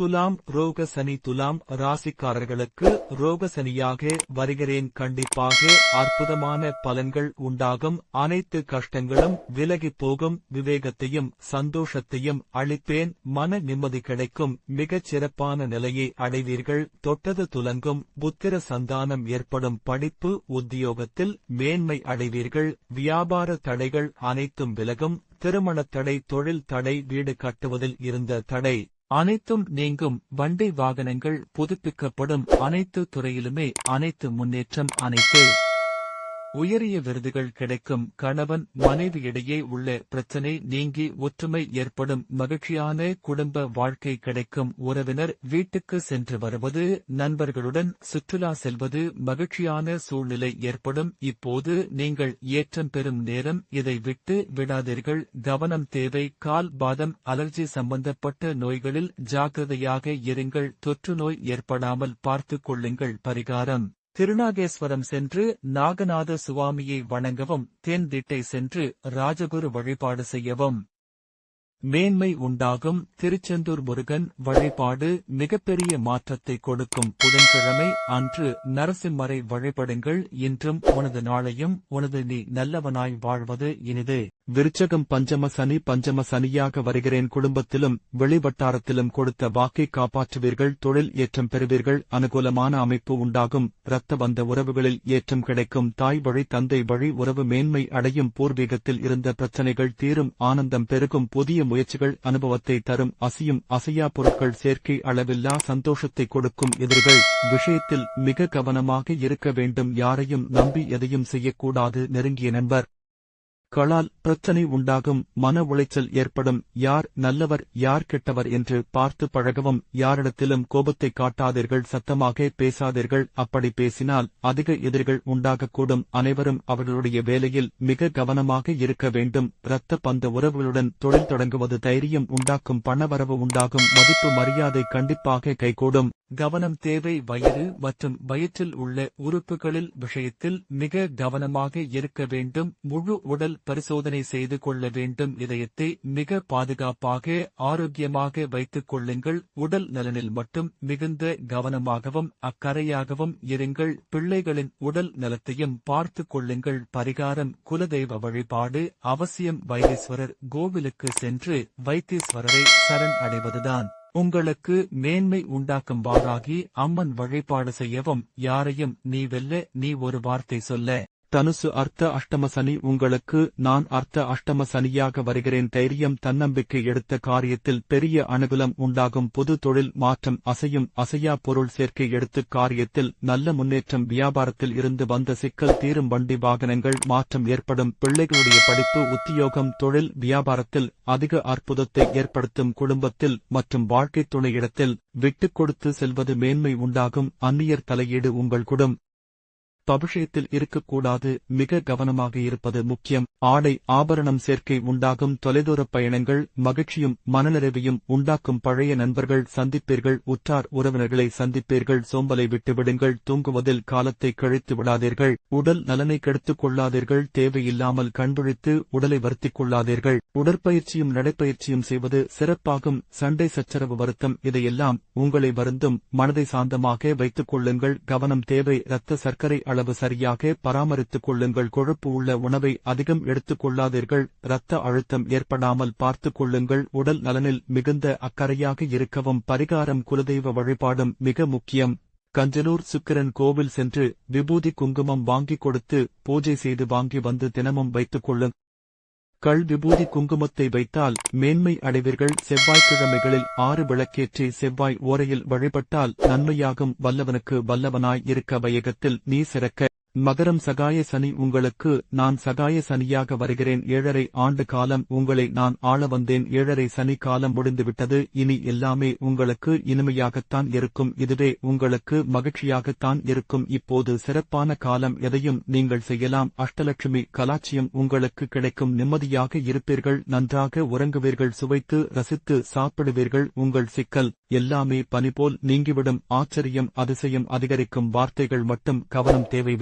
துலாம் ரோக சனி துலாம் ராசிக்காரர்களுக்கு ரோக சனியாக வருகிறேன். கண்டிப்பாக அற்புதமான பலன்கள் உண்டாகும். அனைத்து கஷ்டங்களும் விலகிப் போகும். விவேகத்தையும் சந்தோஷத்தையும் அளிப்பேன். மன நிம்மதி கிடைக்கும். மிகச் சிறப்பான நிலையை அடைவீர்கள். தொட்டது துலங்கும். புத்திர சந்தானம் ஏற்படும். படிப்பு உத்தியோகத்தில் மேன்மை அடைவீர்கள். வியாபார தடைகள் அனைத்தும் விலகும். திருமணத் தடை தொழில் தடை வீடு கட்டுவதில் இருந்த தடை. அனைத்தும் நீங்கும் வண்டி வாகனங்கள் புதுப்பிக்கப்படும் அனைத்து துறையிலுமே அனைத்து முன்னேற்றம் அனைத்து உயரிய விருதுகள் கிடைக்கும் கணவன் மனைவியிடையே உள்ள பிரச்சனை நீங்கி ஒற்றுமை ஏற்படும் மகிழ்ச்சியான குடும்ப வாழ்க்கை கிடைக்கும். உறவினர் வீட்டுக்கு சென்று வருவது நண்பர்களுடன் சுற்றுலா செல்வது மகிழ்ச்சியான சூழ்நிலை ஏற்படும். இப்போது நீங்கள் ஏற்றம் பெறும் நேரம் இதை விட்டு விடாதீர்கள். கவனம் தேவை. கால் பாதம் அலர்ஜி சம்பந்தப்பட்ட நோய்களில் ஜாக்கிரதையாக இருங்கள். தொற்று நோய் ஏற்படாமல் பார்த்துக் கொள்ளுங்கள். பரிகாரம். திருநாகேஸ்வரம் சென்று நாகநாத சுவாமியை வணங்கவும் தென் திட்டை சென்று ராஜகுரு வழிபாடு செய்யவும். மேன்மை உண்டாகும் திருச்செந்தூர் முருகன் வழிபாடு மிகப்பெரிய மாற்றத்தை கொடுக்கும் புதன்கிழமை அன்று நரசிம்மரை வழிபடுங்கள் இன்றும் உனது நாளையும் உனது நீ நல்லவனாய் வாழ்வது இனிது. விருச்சகம் பஞ்சம சனி பஞ்சம சனியாக வருகிறேன் குடும்பத்திலும் வெளிவட்டாரத்திலும் கொடுத்த வாக்கை காப்பாற்றுவீர்கள் தொழில் ஏற்றம் பெறுவீர்கள் அனுகூலமான அமைப்பு உண்டாகும் இரத்த வந்த உறவுகளில் ஏற்றம் கிடைக்கும் தாய் வழி தந்தை வழி உறவு மேன்மை அடையும் பூர்வீகத்தில் இருந்த பிரச்சனைகள் தீரும் ஆனந்தம் பெருகும் புதிய முயற்சிகள் அனுபவத்தை தரும் அசையும் அசையா பொருட்கள் சேர்க்கை அளவில்லா சந்தோஷத்தை கொடுக்கும் எதிரிகள் விஷயத்தில் மிக கவனமாக இருக்க வேண்டும். யாரையும் நம்பி எதையும் செய்யக்கூடாது. நெருங்கிய நண்பர். களால் பிரச்சனை உண்டாகும் மன உளைச்சல் ஏற்படும் யார் நல்லவர் யார் கெட்டவர் என்று பார்த்து பழகவும் யாரிடத்திலும் கோபத்தை காட்டாதீர்கள் சத்தமாக பேசாதீர்கள். அப்படி பேசினால் அதிக எதிர்கள் உண்டாகக்கூடும். அனைவரும் அவர்களுடைய வேலையில் மிக கவனமாக இருக்க வேண்டும். இரத்த பந்த உறவுகளுடன் தொழில் தொடங்குவது தைரியம் உண்டாக்கும் பணவரவு உண்டாகும் மதிப்பு மரியாதை கண்டிப்பாக கைகூடும். கவனம் தேவை வயிறு மற்றும் வயிற்றில் உள்ள உறுப்புகளில் விஷயத்தில் மிக கவனமாக இருக்க வேண்டும். முழு உடல் பரிசோதனை செய்து கொள்ள வேண்டும். இதயத்தை மிக பாதுகாப்பாக ஆரோக்கியமாக வைத்துக் கொள்ளுங்கள். உடல் நலனில் மட்டும் மிகுந்த கவனமாகவும் அக்கறையாகவும் இருங்கள். பிள்ளைகளின் உடல் நலத்தையும் பார்த்துக் கொள்ளுங்கள். பரிகாரம் குலதெய்வ வழிபாடு அவசியம். வைத்தீஸ்வரர் கோவிலுக்கு சென்று வைத்தீஸ்வரரை சரண் அடைவதுதான். உங்களுக்கு மேன்மை உண்டாக்கும் வாராகி அம்மன் வழிபாடு செய்யவும் யாரையும் நீ வெல்ல நீ ஒரு வார்த்தை சொல்ல. தனுசு அர்த்த அஷ்டம சனி உங்களுக்கு நான் அர்த்த அஷ்டம சனியாக வருகிறேன். தைரியம் தன்னம்பிக்கை எடுத்த காரியத்தில் பெரிய அனுகூலம் உண்டாகும். பொது தொழில் மாற்றம் அசையும் அசையா பொருள் சேர்க்கை எடுத்து காரியத்தில் நல்ல முன்னேற்றம். வியாபாரத்தில் இருந்து வந்த சிக்கல் தீரும் வண்டி வாகனங்கள் மாற்றம் ஏற்படும். பிள்ளைகளுடைய படிப்பு உத்தியோகம் தொழில் வியாபாரத்தில் அதிக அற்புதத்தை ஏற்படுத்தும். குடும்பத்தில் மற்றும் வாழ்க்கை துணையிடத்தில் விட்டுக் கொடுத்து செல்வது மேன்மை உண்டாகும். அந்நியர் தலையீடு உங்கள் குடும். பபிஷயத்தில் இருக்கக்கூடாது. மிக கவனமாக இருப்பது முக்கியம். ஆடை ஆபரணம் சேர்க்கை உண்டாகும். தொலைதூரப் பயணங்கள் மகிழ்ச்சியும் மனநிறைவையும் உண்டாக்கும். பழைய நண்பர்கள் சந்திப்பீர்கள். உற்றார் உறவினர்களை சந்திப்பீர்கள். சோம்பலை விட்டுவிடுங்கள். தூங்குவதில் காலத்தை கழித்து விடாதீர்கள். உடல் நலனை கெடுத்துக் கொள்ளாதீர்கள். தேவையில்லாமல் கண்விழித்து உடலை வருத்திக் கொள்ளாதீர்கள். உடற்பயிற்சியும் நடைப்பயிற்சியும் செய்வது சிறப்பாகும். சண்டை சச்சரவு வருத்தம் இதையெல்லாம் உங்களை வருந்தும். மனதை சாந்தமாக வைத்துக் கொள்ளுங்கள். கவனம் தேவை இரத்த சர்க்கரை அளவு சரியாக பராமரித்துக் கொள்ளுங்கள். கொழுப்பு உள்ள உணவை அதிகம் எடுத்துக் கொள்ளாதீர்கள். இரத்த அழுத்தம் ஏற்படாமல் பார்த்துக் கொள்ளுங்கள். உடல் நலனில் மிகுந்த அக்கறையாக இருக்கவும் பரிகாரம் குலதெய்வ வழிபாடும் மிக முக்கியம். கஞ்சலூர் சுக்கிரன் கோவில் சென்று விபூதி குங்குமம் வாங்கிக் கொடுத்து பூஜை செய்து வாங்கி வந்து தினமும் வைத்துக் கொள்ளுங்கள். கள் விபூதி குங்குமத்தை வைத்தால் மேன்மை அடைவீர்கள். செவ்வாய்க்கிழமைகளில் ஆறு விளக்கேற்றி செவ்வாய் ஓரையில் வழிபட்டால் நன்மையாகும். வல்லவனுக்கு வல்லவனாய் இருக்க வையகத்தில் நீ சிறக்க மகரம் சகாய சனி உங்களுக்கு நான் சகாய சனியாக வருகிறேன். ஏழரை ஆண்டு காலம் உங்களை நான் ஆள வந்தேன். ஏழரை சனி காலம் முடிந்துவிட்டது. இனி எல்லாமே உங்களுக்கு இனிமையாகத்தான் இருக்கும். இதுவே உங்களுக்கு மகிழ்ச்சியாகத்தான் இருக்கும். இப்போது சிறப்பான காலம் எதையும் நீங்கள் செய்யலாம். அஷ்டலட்சுமி கலாச்சியம் உங்களுக்கு கிடைக்கும். நிம்மதியாக இருப்பீர்கள். நன்றாக உறங்குவீர்கள். சுவைத்து ரசித்து சாப்பிடுவீர்கள். உங்கள் சிக்கல் எல்லாமே பனிபோல் நீங்கிவிடும். ஆச்சரியம் அதிசயம் அதிகரிக்கும். வார்த்தைகள் மட்டும் கவனம் தேவை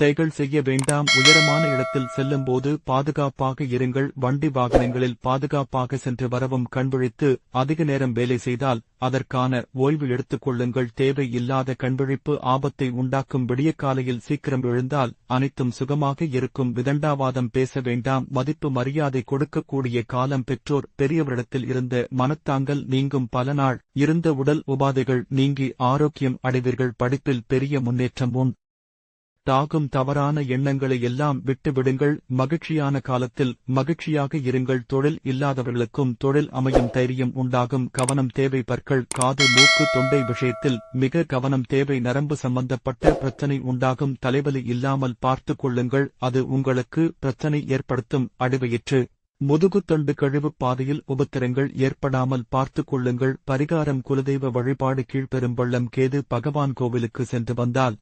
தைகள் செய்ய வேண்டாம் உயரமான இடத்தில் செல்லும்போது பாதுகாப்பாக இருங்கள். வண்டி வாகனங்களில் பாதுகாப்பாக சென்று வரவும் கண்விழித்து அதிக நேரம் வேலை செய்தால் அதற்கான ஓய்வு எடுத்துக் கொள்ளுங்கள். தேவை இல்லாத கண்விழிப்பு ஆபத்தை உண்டாக்கும். விடிய காலையில் சீக்கிரம் எழுந்தால் அனைத்தும் சுகமாக இருக்கும். விதண்டாவாதம் பேச வேண்டாம். மதிப்பு மரியாதை கொடுக்கக்கூடிய காலம் பெற்றோர் பெரியவரிடத்தில் இருந்த மனத்தாங்கல் நீங்கும். பல நாள் இருந்த உடல் உபாதைகள் நீங்கி ஆரோக்கியம் அடைவீர்கள். படிப்பில் பெரிய முன்னேற்றம் உண்டு தாகும் தவறான எண்ணங்களை எல்லாம் விட்டுவிடுங்கள். மகிழ்ச்சியான காலத்தில் மகிழ்ச்சியாக இருங்கள். தொழில் இல்லாதவர்களுக்கும் தொழில் அமையும் தைரியம் உண்டாகும். கவனம் தேவை பற்கள் காது மூக்கு தொண்டை விஷயத்தில் மிக கவனம் தேவை. நரம்பு சம்பந்தப்பட்ட பிரச்சனை உண்டாகும். தலைவலி இல்லாமல் பார்த்துக் கொள்ளுங்கள். அது உங்களுக்கு பிரச்சனை ஏற்படுத்தும். அடிவயிற்று முதுகுத்தண்டு கழிவு பாதையில் உபத்திரங்கள் ஏற்படாமல் பார்த்துக் கொள்ளுங்கள். பரிகாரம் குலதெய்வ வழிபாடு கீழ்பெரும்பள்ளம் கேது பகவான் கோவிலுக்கு சென்று வந்தால்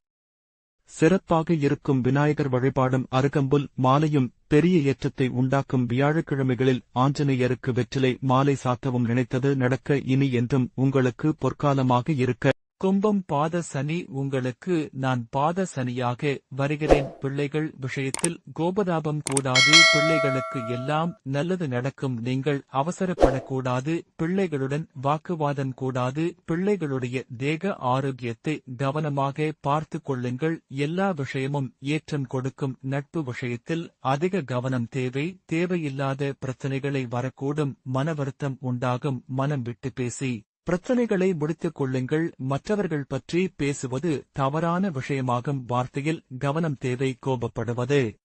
சிறப்பாக இருக்கும் விநாயகர் வழிபாடும் அருகம்புல் மாலையும் பெரிய ஏற்றத்தை உண்டாக்கும் வியாழக்கிழமைகளில் ஆஞ்சநேயருக்கு வெற்றிலை மாலை சாத்தவும் நினைத்தது நடக்க இனி என்றும் உங்களுக்கு பொற்காலமாக இருக்க கும்பம் பாத சனி உங்களுக்கு நான் பாத சனியாக வருகிறேன். பிள்ளைகள் விஷயத்தில் கோபதாபம் கூடாது. பிள்ளைகளுக்கு எல்லாம் நல்லது நடக்கும். நீங்கள் அவசரப்படக்கூடாது. பிள்ளைகளுடன் வாக்குவாதம் கூடாது. பிள்ளைகளுடைய தேக ஆரோக்கியத்தை கவனமாக பார்த்து கொள்ளுங்கள். எல்லா விஷயமும் ஏற்றம் கொடுக்கும். நட்பு விஷயத்தில் அதிக கவனம் தேவை. தேவையில்லாத பிரச்சனைகளை வரக்கூடும். மன வருத்தம் உண்டாகும். மனம் விட்டு பேசி பிரச்சனைகளை முடித்துக் கொள்ளுங்கள். மற்றவர்கள் பற்றி பேசுவது தவறான விஷயமாகும். வார்த்தையில் கவனம் தேவை கோபப்படுவது.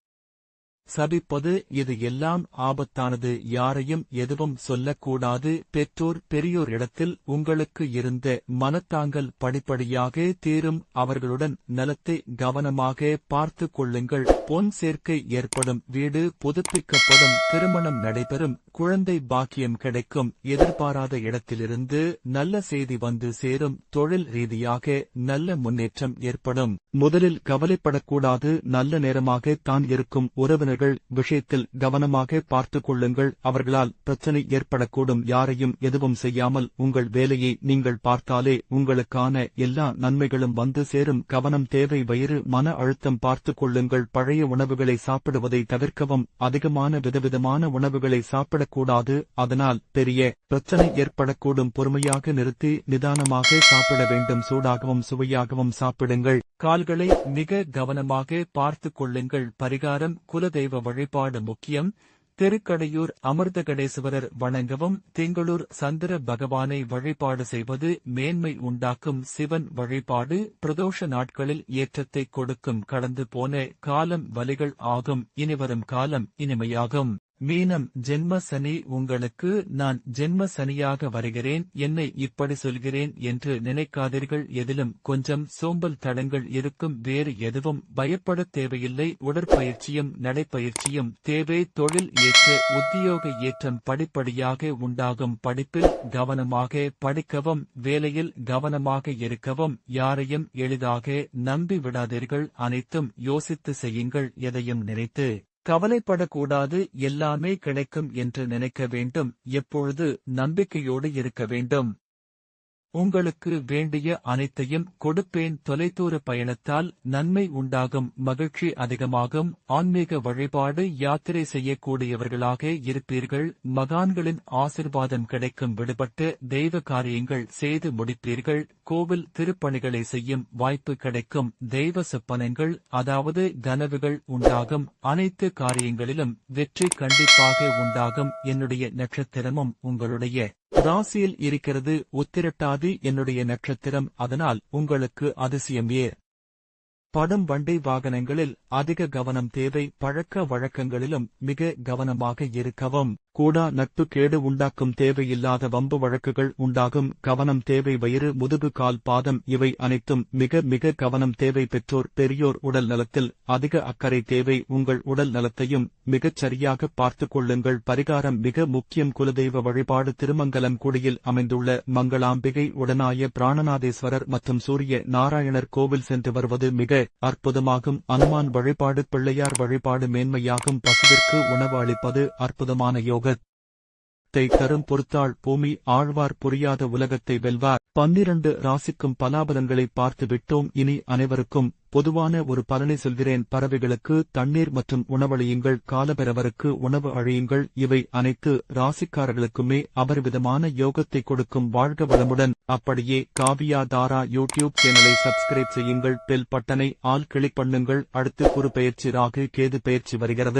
சபிப்பது இது எல்லாம் ஆபத்தானது. யாரையும் எதுவும் சொல்லக்கூடாது. பெற்றோர் பெரியோர் இடத்தில் உங்களுக்கு இருந்த மனத்தாங்கல் படிப்படியாக தீரும். அவர்களுடன் நலத்தை கவனமாக பார்த்துக் கொள்ளுங்கள். பொன் சேர்க்கை ஏற்படும். வீடு புதுப்பிக்கப்படும். திருமணம் நடைபெறும். குழந்தை பாக்கியம் கிடைக்கும் எதிர்பாராத இடத்திலிருந்து நல்ல செய்தி வந்து சேரும் தொழில் ரீதியாக நல்ல முன்னேற்றம் ஏற்படும். முதலில் கவலைப்படக்கூடாது நல்ல நேரமாக தான் இருக்கும் உறவினர்கள் விஷயத்தில் கவனமாக பார்த்துக் கொள்ளுங்கள் அவர்களால் பிரச்சனை ஏற்படக்கூடும் யாரையும் எதுவும் செய்யாமல் உங்கள் வேலையை நீங்கள் பார்த்தாலே உங்களுக்கான எல்லா நன்மைகளும் வந்து சேரும். கவனம் தேவை வயிறு மன அழுத்தம் பார்த்துக் கொள்ளுங்கள் பழைய உணவுகளை சாப்பிடுவதை தவிர்க்கவும் அதிகமான விதவிதமான உணவுகளை சாப்பிட சாப்பிடக்கூடாது அதனால் பெரிய பிரச்சனை ஏற்படக்கூடும். பொறுமையாக நிறுத்தி நிதானமாக சாப்பிட வேண்டும். சூடாகவும் சுவையாகவும் சாப்பிடுங்கள். கால்களை மிக கவனமாக பார்த்து கொள்ளுங்கள். பரிகாரம் குலதெய்வ வழிபாடு முக்கியம். திருக்கடையூர் அமிர்தகடேசுவரர் வணங்கவும். திங்களூர் சந்திர பகவானை வழிபாடு செய்வது மேன்மை உண்டாக்கும். சிவன் வழிபாடு பிரதோஷ நாட்களில் ஏற்றத்தை கொடுக்கும். கடந்து போன காலம் வலிகள் ஆகும். இனிவரும் காலம் இனிமையாகும். மீனம் ஜென்ம சனி உங்களுக்கு நான் ஜென்ம சனியாக வருகிறேன் என்னை இப்படி சொல்கிறேன் என்று நினைக்காதீர்கள் எதிலும் கொஞ்சம் சோம்பல் தடங்கள் இருக்கும் வேறு எதுவும் பயப்பட தேவையில்லை உடற்பயிற்சியும் நடைப்பயிற்சியும் தேவை தொழில் ஏற்ற உத்தியோக ஏற்றம் படிப்படியாக உண்டாகும் படிப்பில் கவனமாக படிக்கவும் வேலையில் கவனமாக இருக்கவும் யாரையும் எளிதாக நம்பி விடாதீர்கள் அனைத்தும் யோசித்து செய்யுங்கள் எதையும் நினைத்து கவலைப்படக்கூடாது எல்லாமே கிடைக்கும் என்று நினைக்க வேண்டும் எப்பொழுது நம்பிக்கையோடு இருக்க வேண்டும். உங்களுக்கு வேண்டிய அனைத்தையும் கொடுப்பேன். தொலைதூர பயணத்தால் நன்மை உண்டாகும். மகிழ்ச்சி அதிகமாகும். ஆன்மீக வழிபாடு யாத்திரை செய்யக்கூடியவர்களாக இருப்பீர்கள். மகான்களின் ஆசிர்வாதம் கிடைக்கும். விடுபட்டு தெய்வ காரியங்கள் செய்து முடிப்பீர்கள். கோவில் திருப்பணிகளை செய்யும் வாய்ப்பு கிடைக்கும். தெய்வ சொப்பனங்கள் அதாவது கனவுகள் உண்டாகும். அனைத்து காரியங்களிலும் வெற்றி கண்டிப்பாக உண்டாகும். என்னுடைய நட்சத்திரமும் உங்களுடைய ராசியில் இருக்கிறது உத்திரட்டாது என்னுடைய நட்சத்திரம் அதனால் உங்களுக்கு அதிசயம். ஏ படம் வண்டி வாகனங்களில் அதிக கவனம் தேவை. பழக்க வழக்கங்களிலும் மிக கவனமாக இருக்கவும். கூடா நட்பு கேடு உண்டாக்கும் தேவையில்லாத வம்பு வழக்குகள் உண்டாகும். கவனம் தேவை வயிறு முதுகு கால் பாதம் இவை அனைத்தும் மிக மிக கவனம் தேவை. பெற்றோர் பெரியோர் உடல் நலத்தில் அதிக அக்கறை தேவை. உங்கள் உடல் நலத்தையும் மிகச் சரியாக பார்த்துக் கொள்ளுங்கள். பரிகாரம் மிக முக்கியம். குலதெய்வ வழிபாடு திருமங்கலம் குடியில் அமைந்துள்ள மங்களாம்பிகை உடனாய பிராணநாதேஸ்வரர் மற்றும் சூரிய நாராயணர் கோவில் சென்று வருவது மிக அற்புதமாகும். அனுமான் வழிபாடு பிள்ளையார் வழிபாடு மேன்மையாகும். பசுவிற்கு உணவு அளிப்பது அற்புதமான யோகத். தை தரும் பொறுத்தாள் பூமி ஆழ்வார் புரியாத உலகத்தை வெல்வார். பன்னிரண்டு ராசிக்கும் பலாபலங்களை பார்த்து விட்டோம் இனி அனைவருக்கும். பொதுவான ஒரு பலனை சொல்கிறேன். பறவைகளுக்கு தண்ணீர் மற்றும் உணவழியுங்கள் காலபெறவருக்கு உணவு அழியுங்கள். இவை அனைத்து ராசிக்காரர்களுக்குமே அபரிவிதமான யோகத்தை கொடுக்கும் வாழ்க வளமுடன். அப்படியே காவியா தாரா யூடியூப் சேனலை சப்ஸ்கிரைப் செய்யுங்கள். பெல் பட்டனை ஆல் கிளிக் பண்ணுங்கள். அடுத்து குறு பயிற்சி ராகு கேது பெயர்ச்சி வருகிறது.